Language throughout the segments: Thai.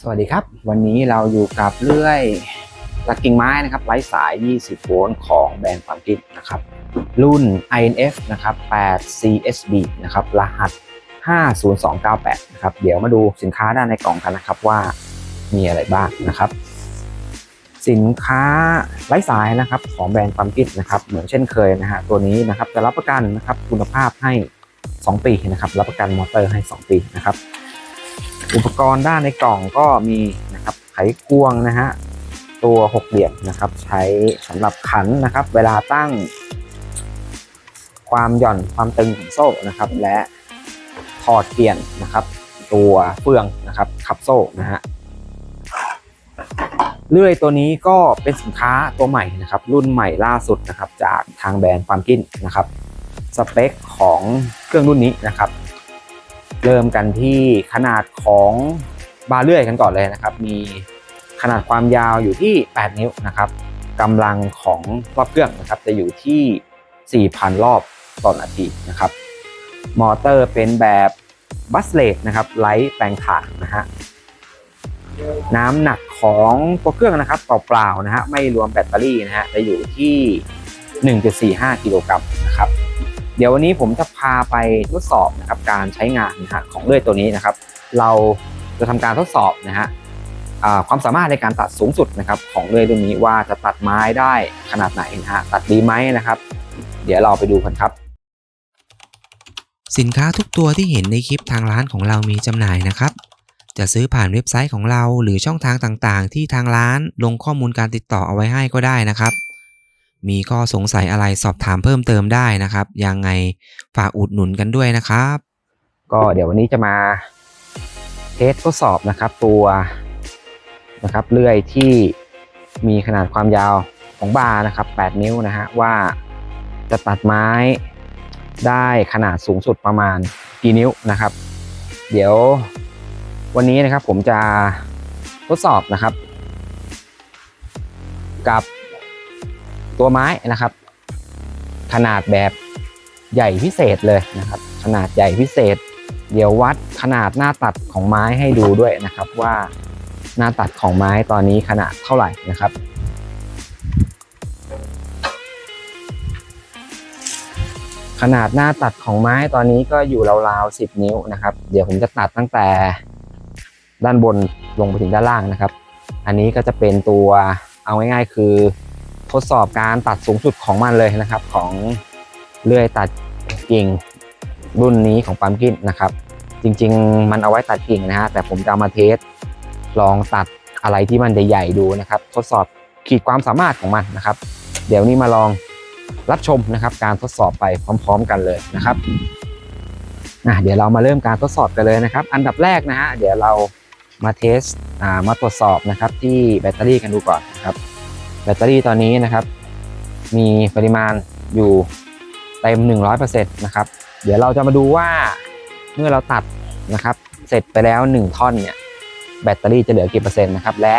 สวัสดีครับ วันนี้เราอยู่กับเลื่อยตะกิ่งไม้นะครับไร้สาย 20 โวลต์ของแบรนด์ความคิดนะครับ รุ่น INF นะครับ 8 CSB นะครับ รหัส 50298 นะครับ เดี๋ยวมาดูสินค้าด้านในกล่องกันนะครับว่ามีอะไรบ้างนะครับ สินค้าไร้สายนะครับของแบรนด์ความคิดนะครับ เหมือนเช่นเคยนะฮะตัวนี้นะครับจะรับประกันนะครับคุณภาพให้ 2 ปีนะครับ รับประกันมอเตอร์ให้ 2 ปีนะครับ อุปกรณ์ด้านในกล่องก็มีนะครับไขควงนะฮะตัวหกเหลี่ยมนะครับ ใช้สำหรับขันนะครับ เวลาตั้ง ความหย่อนความตึงของโซ่นะครับ และถอดเปลี่ยนนะครับ ตัวเฟืองนะครับขับโซ่นะฮะเลื่อยตัวนี้ก็เป็นสินค้าตัวใหม่นะครับ รุ่นใหม่ล่าสุดนะครับ จากทางแบรนด์ความกินนะครับ สเปคของเครื่องรุ่นนี้นะครับ เริ่มกันที่ขนาดของบาเลื่อยกันก่อนเลยนะครับ มีขนาดความยาวอยู่ที่ 8 นิ้วนะครับกำลังของรอบเครื่องนะครับจะอยู่ที่ 4,000 รอบต่อนาทีนะครับ มอเตอร์เป็นแบบบัสเลตนะครับไร้แปลงถ่านนะฮะน้ำหนักของตัวเครื่องนะครับเปล่าๆนะฮะไม่รวมแบตเตอรี่นะฮะจะอยู่ที่ 1.45 กิโลกรัมนะครับ เดี๋ยววันนี้ผมจะพาไปทดสอบนะครับการใช้งานนะฮะของเลื่อยตัวนี้นะครับ เราจะทำการทดสอบนะฮะความสามารถในการตัดสูงสุดนะครับของเลื่อยตัวนี้ว่าจะตัดไม้ได้ขนาดไหนนะฮะตัดดีไหมนะครับ เดี๋ยวเราไปดูกันครับ สินค้าทุกตัวที่เห็นในคลิปทางร้านของเรามีจำหน่ายนะครับ จะซื้อผ่านเว็บไซต์ของเราหรือช่องทางต่างๆ ที่ทางร้านลงข้อมูลการติดต่อเอาไว้ให้ก็ได้นะครับ มีข้อสงสัยอะไรสอบถามเพิ่มเติมได้นะครับ ยังไงฝากอุดหนุนกันด้วยนะครับ ก็เดี๋ยววันนี้จะมาเทสทดสอบนะครับตัวนะครับเลื่อยที่มีขนาดความยาวของบาร์นะครับ 8 นิ้วนะฮะว่าจะตัดไม้ได้ขนาดสูงสุดประมาณกี่นิ้วนะครับ เดี๋ยววันนี้นะครับผมจะทดสอบนะครับ กับ ตัวไม้นะครับ ขนาดแบบใหญ่พิเศษเลยนะครับ ขนาดใหญ่พิเศษ เดี๋ยววัดขนาดหน้าตัดของไม้ให้ดูด้วยนะครับว่าหน้าตัดของไม้ตอนนี้ขนาดเท่าไหร่นะครับ ขนาดหน้าตัดของไม้ตอนนี้ก็อยู่ราวๆ10 นิ้วนะครับ เดี๋ยวผมจะตัดตั้งแต่ด้านบนลงไปถึงด้านล่างนะครับ อันนี้ก็จะเป็นตัวเอาง่ายๆ คือ ทดสอบการตัดสูงสุดของมันเลยนะครับ ของเลื่อยตัดกิ่งรุ่นนี้ของปั๊มกินนะครับ จริง ๆ มันเอาไว้ตัดกิ่งนะฮะแต่ผมจะมาเทสลองตัดอะไรที่มันใหญ่ๆดูนะครับ ทดสอบขีดความสามารถของมันนะครับ เดี๋ยวนี้มาลองรับชมนะครับ การทดสอบไปพร้อม ๆ กันเลยนะครับเดี๋ยวเรามาเริ่มการทดสอบกันเลยนะครับ อันดับแรกนะฮะเดี๋ยวเรามาเทสมาตรวจสอบนะครับ ที่แบตเตอรี่กันดูก่อนนะครับ แบตเตอรี่ตอนนี้นะครับ มีปริมาณอยู่เต็ม 100%นะครับ เดี๋ยวเราจะมาดูว่าเมื่อเราตัดนะครับ เสร็จไปแล้ว 1 ท่อนเนี่ยแบตเตอรี่จะเหลือกี่เปอร์เซ็นต์นะครับ และ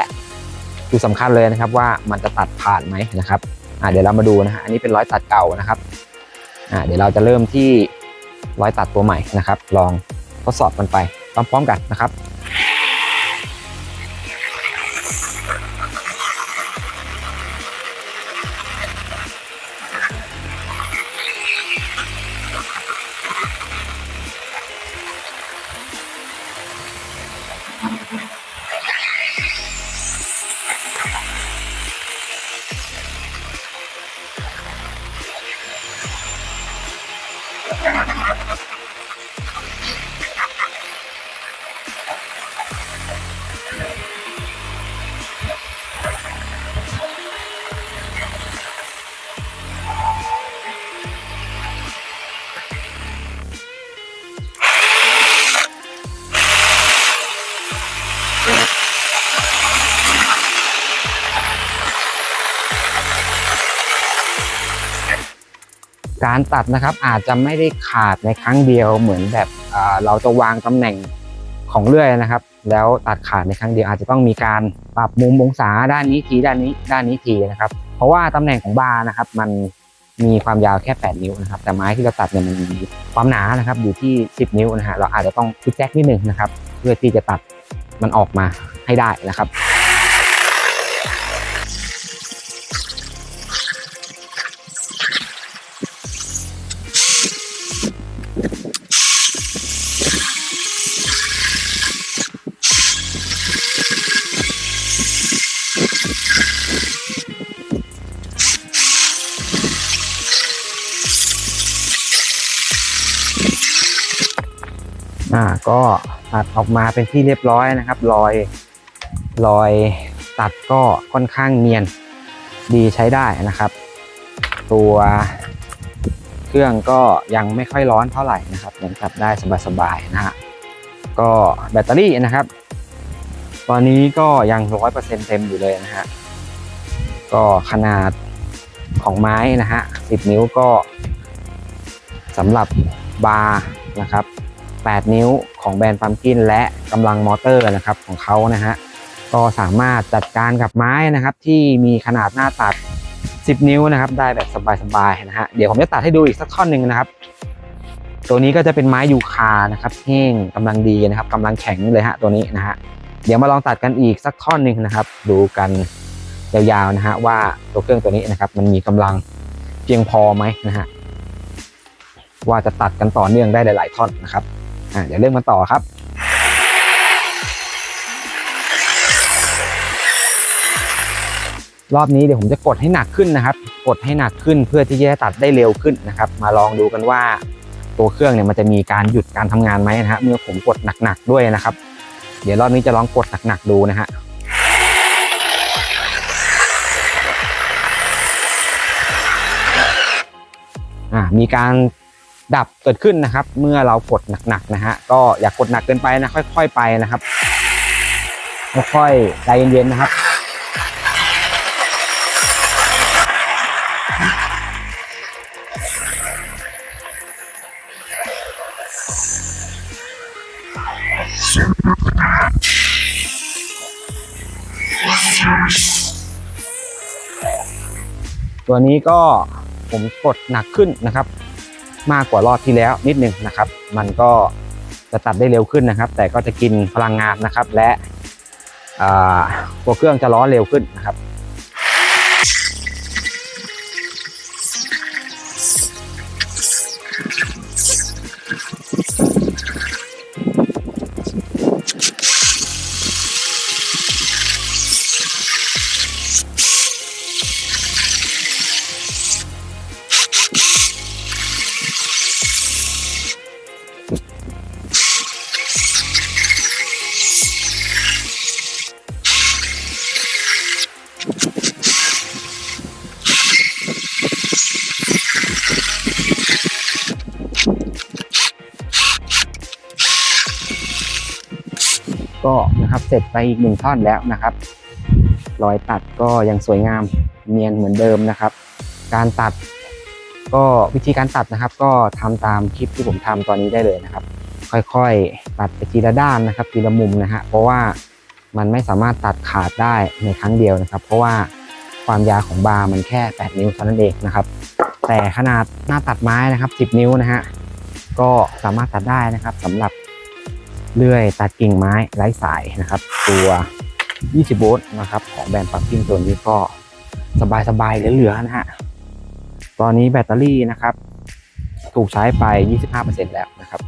จุดสำคัญเลยนะครับว่ามันจะตัดผ่านไหมนะครับอ่าเดี๋ยวเรามาดูนะฮะอันนี้เป็นร้อยตัดเก่านะครับอ่าเดี๋ยวเราจะเริ่มที่ร้อยตัดตัวใหม่นะครับ ลองทดสอบกันไปพร้อมๆกันนะครับ Come on. การตัดนะครับอาจจะไม่ได้ขาดในครั้งเดียวเหมือนแบบเราจะวางตำแหน่งของเลื่อยนะครับ แล้วตัดขาดในครั้งเดียวอาจจะต้องมีการปรับมุมองศาด้านนี้ทีด้านนี้ด้านนี้ทีนะครับ เพราะว่าตำแหน่งของบาร์นะครับมันมีความยาวแค่ 8 นิ้วนะครับ แต่ไม้ที่เราตัดเนี่ยมันมีความหนานะครับอยู่ที่ 10 นิ้วนะฮะเราอาจจะต้องพิกแจ็คนิดนึงนะครับเพื่อที่จะตัดมันออกมาให้ได้นะครับ อ่าก็ตัดออกมาเป็นที่เรียบร้อยนะครับรอยรอยตัดก็ค่อนข้างเนียนดีใช้ได้นะครับ ตัวเครื่องก็ยังไม่ค่อยร้อนเท่าไหร่นะครับยังจับได้สบายๆนะฮะก็แบตเตอรี่นะครับ ตอนนี้ก็ยังร้อยเปอร์เซ็นต์เต็มอยู่เลยนะฮะก็ขนาดของไม้นะฮะ10นิ้วก็สำหรับบาร์นะครับ 8 นิ้วของแบรนด์ปั๊มกินและกำลังมอเตอร์นะครับของเขานะฮะก็สามารถจัดการกับไม้นะครับ ที่มีขนาดหน้าตัด 10 นิ้วนะครับ ได้แบบสบายๆนะฮะเดี๋ยวผมจะตัดให้ดูอีกสักท่อนหนึ่งนะครับ ตัวนี้ก็จะเป็นไม้ยูคานะครับแห้งกำลังดีนะครับกำลังแข็งเลยฮะตัวนี้นะฮะเดี๋ยวมาลองตัดกันอีกสักท่อนหนึ่งนะครับ ดูกันยาวๆนะฮะว่าตัวเครื่องตัวนี้นะครับ มันมีกำลังเพียงพอไหมนะฮะว่าจะตัดกันต่อเนื่องได้หลาย ๆ ท่อนนะครับ อะเดี๋ยวเริ่มกันต่อครับรอบนี้เดี๋ยวผมจะกดให้หนักขึ้นนะครับ กดให้หนักขึ้นเพื่อที่จะตัดได้เร็วขึ้นนะครับ มาลองดูกันว่า ตัวเครื่องเนี่ยมันจะมีการหยุดการทำงานไหมนะฮะเมื่อผมกดหนักๆด้วยนะครับ เดี๋ยวรอบนี้จะลองกดหนักๆดูนะฮะอ่ามีการ ดับเกิดขึ้นนะครับ เมื่อเรากดหนักๆนะฮะก็อย่ากกดหนักเกินไปนะค่อย ๆ ไปนะครับค่อยๆใจเย็นๆนะครับตัวนี้ก็ผมกดหนักขึ้นนะครับ มากกว่ารอบที่แล้วนิดนึงนะครับ มันก็จะตัดได้เร็วขึ้นนะครับ แต่ก็จะกินพลังงานนะครับ และตัวเครื่องจะร้อนเร็วขึ้นนะครับ ก็นะครับเสร็จไปอีกหนึ่งท่อนแล้วนะครับ รอยตัดก็ยังสวยงามเนียนเหมือนเดิมนะครับ การตัดก็วิธีการตัดนะครับ ก็ทำตามคลิปที่ผมทำตอนนี้ได้เลยนะครับ ค่อยๆ ตัดไปทีละด้านนะครับ ทีละมุมนะฮะเพราะว่ามันไม่สามารถตัดขาดได้ในครั้งเดียวนะครับ เพราะว่าความยาวของบาร์มันแค่ 8 นิ้วเท่านั้นเองนะครับ แต่ขนาดหน้าตัดไม้นะครับ 10 นิ้วนะฮะก็สามารถตัดได้นะครับสำหรับ เลื่อยตัดกิ่งไม้ไร้สายนะครับ ตัว 20 โวลต์นะครับ ของแบรนด์ปักกิ้งตัวนี้ก็สบายๆเหลือๆนะฮะตอนนี้แบตเตอรี่นะครับ ถูกใช้ไป 25%แล้วนะครับ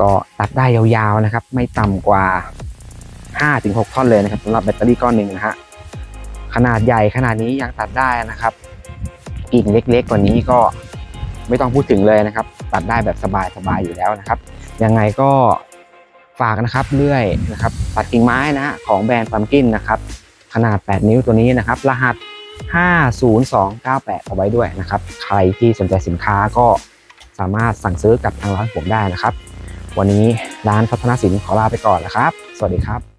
ก็ตัดได้ยาวๆนะครับ ไม่ต่ำกว่า 5-6 ท่อนเลยนะครับสำหรับแบตเตอรี่ก้อนหนึ่งนะฮะขนาดใหญ่ขนาดนี้ยังตัดได้นะครับกิ่งเล็กๆกว่านี้ก็ไม่ต้องพูดถึงเลยนะครับ ตัดได้แบบสบายๆอยู่แล้วนะครับ ยังไงก็ ฝากนะครับเลื่อยนะครับตัดกิ่งไม้นะฮะของแบรนด์ปัมกินนะครับขนาด 8 นิ้วตัวนี้นะครับ รหัส 50298 เอาไว้ด้วยนะครับ ใครที่สนใจสินค้าก็สามารถสั่งซื้อกับทางร้านผมได้นะครับ วันนี้ร้านพัฒนาสินขอลาไปก่อนนะครับ สวัสดีครับ